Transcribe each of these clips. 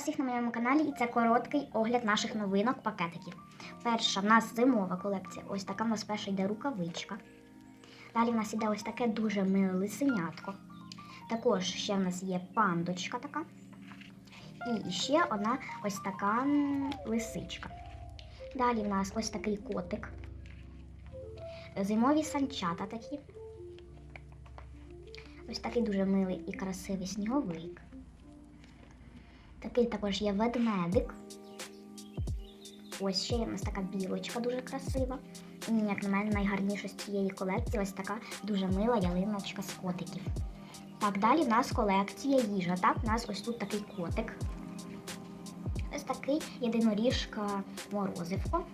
всіх на моєму каналі і це короткий огляд наших новинок пакетиків. Перша в нас зимова колекція. Ось така в нас перша йде рукавичка. Далі в нас іде ось таке дуже миле лисенятко. Також ще в нас є пандочка така. І ще одна ось така лисичка. Далі в нас ось такий котик. Зимові санчата такі. Ось такий дуже милий і красивий сніговик. Такий також є ведмедик. Ось ще є у нас така білочка дуже красива. І, як на мене, найгарніша з цієї колекції ось така дуже мила ялиночка з котиків. Так, далі в нас колекція їжа. Так, у нас ось тут такий котик. Ось такий єдиноріжка морозивко.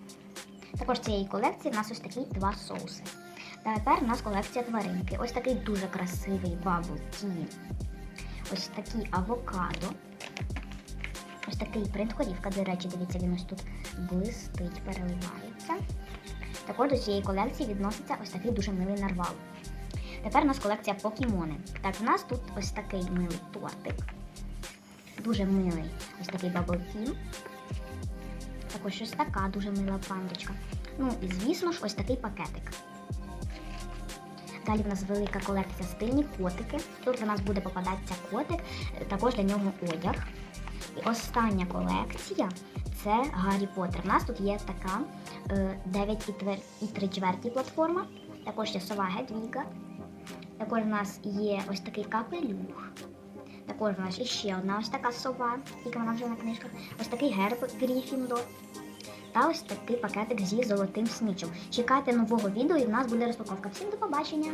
Також цієї колекції в нас ось такі два соуси. Тепер у нас колекція тваринки. Ось такий дуже красивий бабл ті. Ось такий авокадо. Ось такий принт корівка, до речі, дивіться, він ось тут блистить, переливається. Також до цієї колекції відноситься ось такий дуже милий нарвал. Тепер у нас колекція покемони. Так, в нас тут ось такий милий тортик. Дуже милий ось такий бабл тім. Також ось така дуже мила пандочка. Ну і звісно ж, ось такий пакетик. Далі в нас велика колекція стильні котики. Тут у нас буде попадатися котик, також для нього одяг. І остання колекція це Гаррі Поттер. У нас тут є така е, 9 і твер- і 3 чверті платформа. Також є сова Гедвіга. Також у нас є ось такий капелюх. Також у нас іще одна ось така сова, тільки вона вже на книжках. Ось такий герб Гріфіндор. Та ось такий пакетик зі золотим снічем. Чекайте нового відео і в нас буде розпаковка. Всім до побачення!